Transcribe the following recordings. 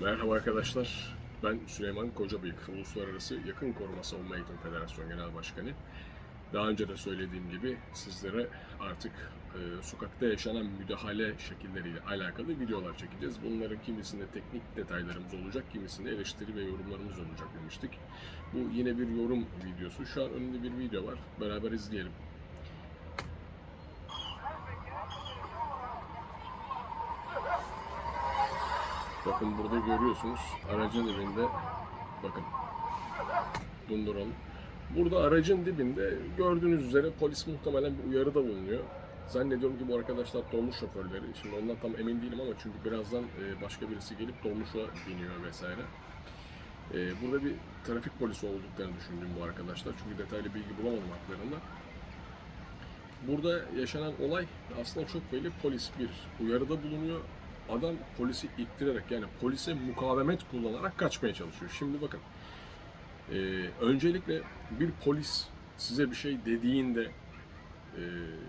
Merhaba arkadaşlar. Ben Süleyman Kocabıyık, Uluslararası Yakın Koruma Savunma Eğitim Federasyonu Genel Başkanı. Daha önce de söylediğim gibi sizlere artık e, sokakta yaşanan müdahale şekilleriyle alakalı videolar çekeceğiz. Bunların kimisinde teknik detaylarımız olacak, kimisinde eleştiri ve yorumlarımız olacak demiştik. Bu yine bir yorum videosu. Şu an önünde bir video var. Beraber izleyelim. Bakın burada görüyorsunuz aracın dibinde bakın donduralım. Burada aracın dibinde gördüğünüz üzere polis muhtemelen bir uyarıda bulunuyor. Zannediyorum ki bu arkadaşlar dolmuş şoförleri. Şimdi ondan tam emin değilim ama çünkü birazdan e, başka birisi gelip dolmuşa biniyor vesaire. E, Burada bir trafik polisi olduklarını düşündüm bu arkadaşlar. Çünkü detaylı bilgi bulamadım haklarında. Burada yaşanan olay aslında çok belli. Polis bir uyarıda bulunuyor. Adam polisi ittirerek yani polise mukavemet kullanarak kaçmaya çalışıyor. Şimdi bakın. e, öncelikle bir polis size bir şey dediğinde e,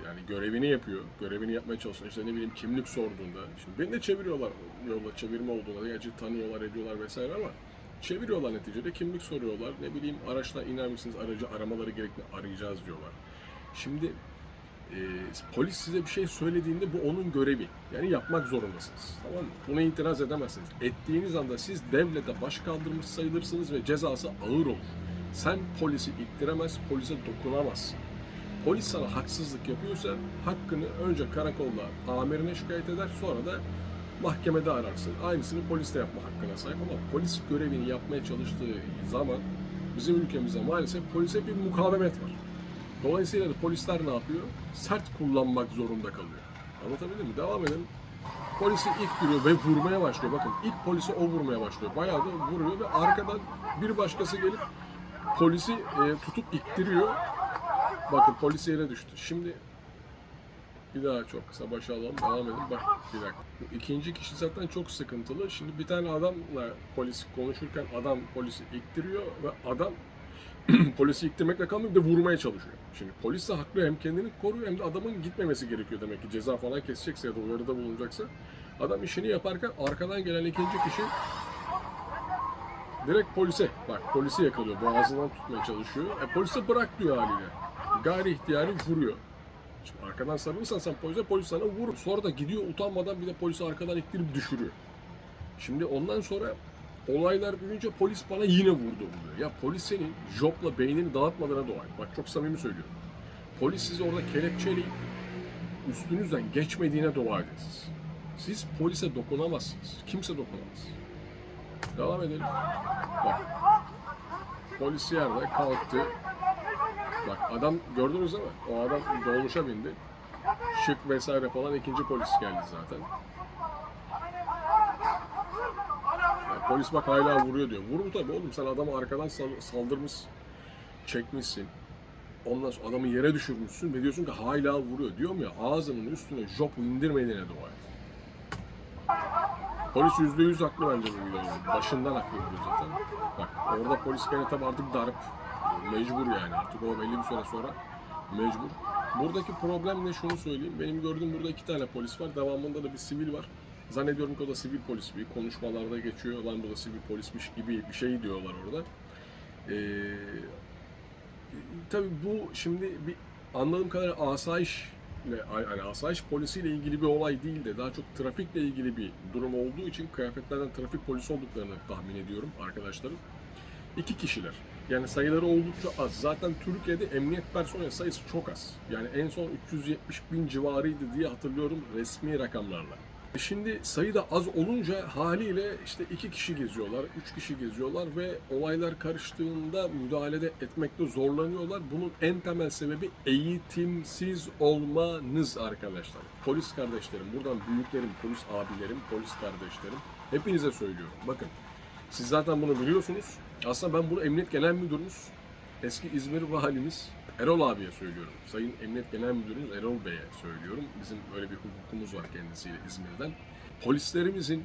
yani görevini yapıyor. Görevini yapmaya çalışıyor. İşte ne bileyim kimlik sorduğunda. Şimdi beni de çeviriyorlar yolda çevirme olduğunda. Gerçi tanıyorlar ediyorlar vesaire ama çeviriyorlar neticede. Kimlik soruyorlar. Ne bileyim araçtan iner misiniz? Aracı aramaları gerekli arayacağız diyorlar. Şimdi e, polis size bir şey söylediğinde bu onun görevi. Yani yapmak zorundasınız. Tamam mı? Buna itiraz edemezsiniz. Ettiğiniz anda siz devlete baş kaldırmış sayılırsınız ve cezası ağır olur. Sen polisi ittiremez, polise dokunamazsın. Polis sana haksızlık yapıyorsa hakkını önce karakolda amirine şikayet eder sonra da mahkemede ararsın. Aynısını polis de yapma hakkına sahip ama polis görevini yapmaya çalıştığı zaman bizim ülkemizde maalesef polise bir mukavemet var. Dolayısıyla da polisler ne yapıyor? Sert kullanmak zorunda kalıyor. Anlatabildim mi? Devam edelim. Polisi ilk giriyor ve vurmaya başlıyor. Bakın ilk polisi o vurmaya başlıyor. Bayağı da vuruyor ve arkadan bir başkası gelip polisi e, tutup ittiriyor. Bakın polis yere düştü. Şimdi bir daha çok kısa başa alalım. Devam edelim. Bak bir dakika. İkinci kişi zaten çok sıkıntılı. Şimdi bir tane adamla polis konuşurken adam polisi ittiriyor ve adam polisi iktirmekle kalmıyor bir de vurmaya çalışıyor. Şimdi polis de haklı hem kendini koruyor hem de adamın gitmemesi gerekiyor demek ki ceza falan kesecekse ya da uyarıda bulunacaksa. Adam işini yaparken arkadan gelen ikinci kişi direkt polise bak polisi yakalıyor boğazından tutmaya çalışıyor. E polise bırak diyor haliyle. Gayri ihtiyari vuruyor. Şimdi arkadan sarılırsan sen polise polis sana vurur. Sonra da gidiyor utanmadan bir de polisi arkadan ittirip düşürüyor. Şimdi ondan sonra olaylar büyüyünce polis bana yine vurdu oluyor. Ya polis senin jopla beynini dağıtmadığına dua et. Bak çok samimi söylüyorum. Polis sizi orada kelepçeleyip üstünüzden geçmediğine dua edin siz. Siz polise dokunamazsınız. Kimse dokunamaz. Devam edelim. Bak. Polis yerde kalktı. Bak adam gördünüz değil mi? O adam dolmuşa bindi. Şık vesaire falan ikinci polis geldi zaten. Ya polis bak hala vuruyor diyor. Vurur tabii oğlum sen adamı arkadan sal- saldırmış, çekmişsin. Ondan sonra adamı yere düşürmüşsün ve diyorsun ki hala vuruyor. Diyorum ya ağzının üstüne jopu indirmediğine dua et. Polis yüzde yüz haklı bence bu videoda. Başından haklı zaten. Bak orada polis gene tabii artık darp. Mecbur yani artık o belli bir süre sonra mecbur. Buradaki problem ne şunu söyleyeyim. Benim gördüğüm burada iki tane polis var. Devamında da bir sivil var. Zannediyorum ki o da sivil polis bir konuşmalarda geçiyor. Lan bu da sivil polismiş gibi bir şey diyorlar orada. Ee, tabii bu şimdi bir anladığım kadarıyla asayiş yani asayiş polisiyle ilgili bir olay değil de daha çok trafikle ilgili bir durum olduğu için kıyafetlerden trafik polisi olduklarını tahmin ediyorum arkadaşlarım. İki kişiler. Yani sayıları oldukça az. Zaten Türkiye'de emniyet personeli sayısı çok az. Yani en son 370 bin civarıydı diye hatırlıyorum resmi rakamlarla. Şimdi sayı da az olunca haliyle işte iki kişi geziyorlar, üç kişi geziyorlar ve olaylar karıştığında müdahalede etmekte zorlanıyorlar. Bunun en temel sebebi eğitimsiz olmanız arkadaşlar. Polis kardeşlerim, buradan büyüklerim, polis abilerim, polis kardeşlerim hepinize söylüyorum. Bakın siz zaten bunu biliyorsunuz. Aslında ben bunu Emniyet Genel Müdürümüz, eski İzmir Valimiz Erol abiye söylüyorum. Sayın Emniyet Genel Müdürümüz Erol Bey'e söylüyorum. Bizim böyle bir hukukumuz var kendisiyle İzmir'den. Polislerimizin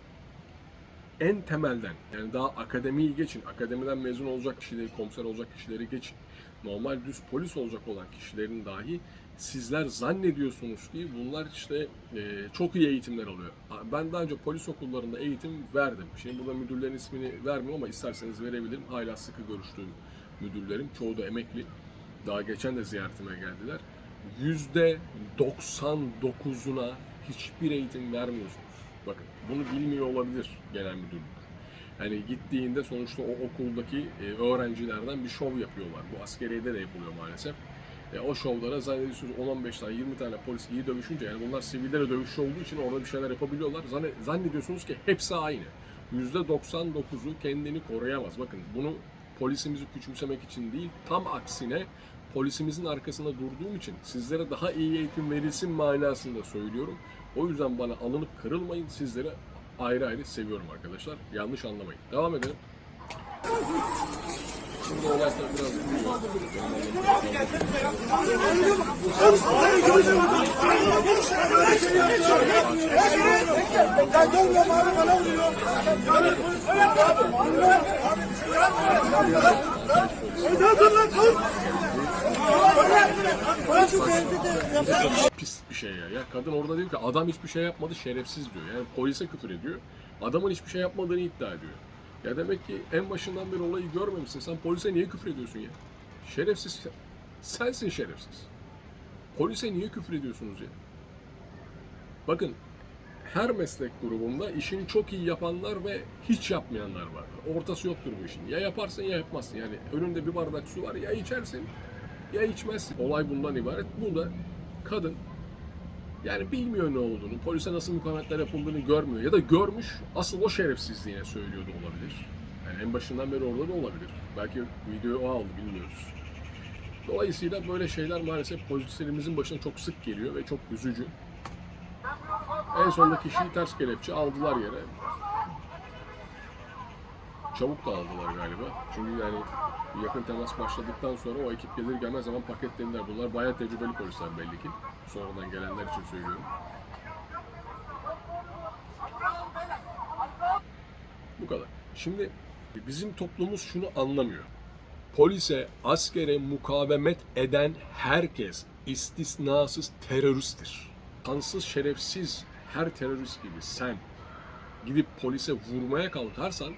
en temelden yani daha akademiyi geçin, akademiden mezun olacak kişileri, komiser olacak kişileri geçin. Normal düz polis olacak olan kişilerin dahi sizler zannediyorsunuz ki bunlar işte e, çok iyi eğitimler alıyor. Ben daha önce polis okullarında eğitim verdim. Şimdi burada müdürlerin ismini vermiyorum ama isterseniz verebilirim. Hala sıkı görüştüğüm müdürlerim. Çoğu da emekli. Daha geçen de ziyaretime geldiler. Yüzde 99'una hiçbir eğitim vermiyorsunuz. Bakın bunu bilmiyor olabilir genel müdürlük. Yani gittiğinde sonuçta o okuldaki e, öğrencilerden bir şov yapıyorlar. Bu askeriyede de yapılıyor maalesef. E, o şovlara zannediyorsunuz 10-15 tane 20 tane polis iyi dövüşünce yani bunlar sivillere dövüşçü olduğu için orada bir şeyler yapabiliyorlar. Zanne- Zannediyorsunuz ki hepsi aynı. %99'u kendini koruyamaz. Bakın bunu polisimizi küçümsemek için değil tam aksine polisimizin arkasında durduğum için sizlere daha iyi eğitim verilsin manasında söylüyorum. O yüzden bana alınıp kırılmayın. Sizleri ayrı ayrı seviyorum arkadaşlar. Yanlış anlamayın. Devam edelim. Pis bir şey ya. Ya kadın orada diyor ki adam hiçbir şey yapmadı şerefsiz diyor. Yani polise küfür ediyor. Adamın hiçbir şey yapmadığını iddia ediyor. Ya demek ki en başından beri olayı görmemişsin. Sen polise niye küfür ediyorsun ya? Şerefsiz. Sensin şerefsiz. Polise niye küfür ediyorsunuz ya? Bakın her meslek grubunda işini çok iyi yapanlar ve hiç yapmayanlar vardır. Ortası yoktur bu işin. Ya yaparsın ya yapmazsın. Yani önünde bir bardak su var ya içersin ya içmezsin. Olay bundan ibaret. Burada kadın yani bilmiyor ne olduğunu, polise nasıl mukavemetler yapıldığını görmüyor ya da görmüş asıl o şerefsizliğine söylüyor da olabilir. Yani en başından beri orada da olabilir. Belki videoyu o aldı bilmiyoruz. Dolayısıyla böyle şeyler maalesef polislerimizin başına çok sık geliyor ve çok üzücü. En sonunda kişiyi ters kelepçe aldılar yere. Çabuk da aldılar galiba. Çünkü yani yakın temas başladıktan sonra o ekip gelir gelmez hemen paketlediler. Bunlar bayağı tecrübeli polisler belli ki. Sonradan gelenler için söylüyorum. Bu kadar. Şimdi bizim toplumumuz şunu anlamıyor. Polise, askere mukavemet eden herkes istisnasız teröristtir. Kansız, şerefsiz her terörist gibi sen gidip polise vurmaya kalkarsan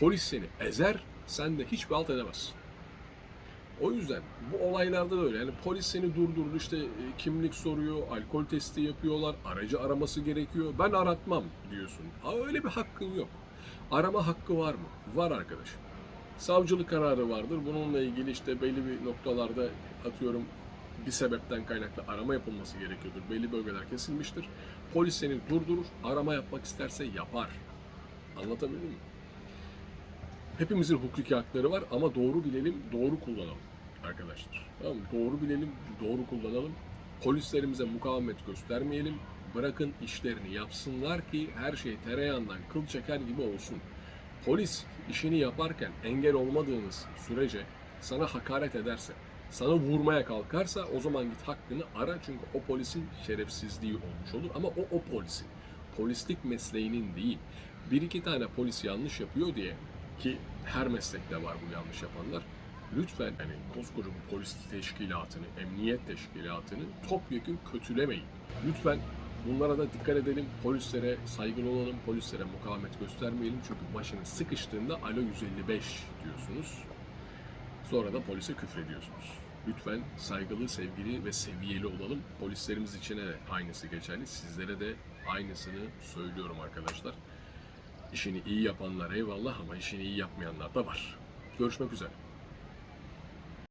polis seni ezer, sen de hiçbir alt edemezsin. O yüzden bu olaylarda da öyle. Yani polis seni durdurdu işte e, kimlik soruyor, alkol testi yapıyorlar, aracı araması gerekiyor. Ben aratmam diyorsun. Aa, öyle bir hakkın yok. Arama hakkı var mı? Var arkadaş. Savcılık kararı vardır. Bununla ilgili işte belli bir noktalarda atıyorum bir sebepten kaynaklı arama yapılması gerekiyordur. Belli bölgeler kesilmiştir. Polis seni durdurur, arama yapmak isterse yapar. Anlatabildim mi? Hepimizin hukuki hakları var ama doğru bilelim, doğru kullanalım arkadaşlar. Tamam mı? Doğru bilelim, doğru kullanalım. Polislerimize mukavemet göstermeyelim. Bırakın işlerini yapsınlar ki her şey tereyağından kıl çeker gibi olsun. Polis işini yaparken engel olmadığınız sürece sana hakaret ederse, sana vurmaya kalkarsa o zaman git hakkını ara çünkü o polisin şerefsizliği olmuş olur ama o o polisin. Polislik mesleğinin değil. Bir iki tane polis yanlış yapıyor diye ki her meslekte var bu yanlış yapanlar. Lütfen hani koskoca bu polis teşkilatını, emniyet teşkilatını topyekun kötülemeyin. Lütfen bunlara da dikkat edelim. Polislere saygılı olalım, polislere mukavemet göstermeyelim. Çünkü başınız sıkıştığında alo 155 diyorsunuz. Sonra da polise küfrediyorsunuz. Lütfen saygılı, sevgili ve seviyeli olalım. Polislerimiz için de aynısı geçerli. Sizlere de aynısını söylüyorum arkadaşlar. İşini iyi yapanlar eyvallah ama işini iyi yapmayanlar da var. Görüşmek üzere.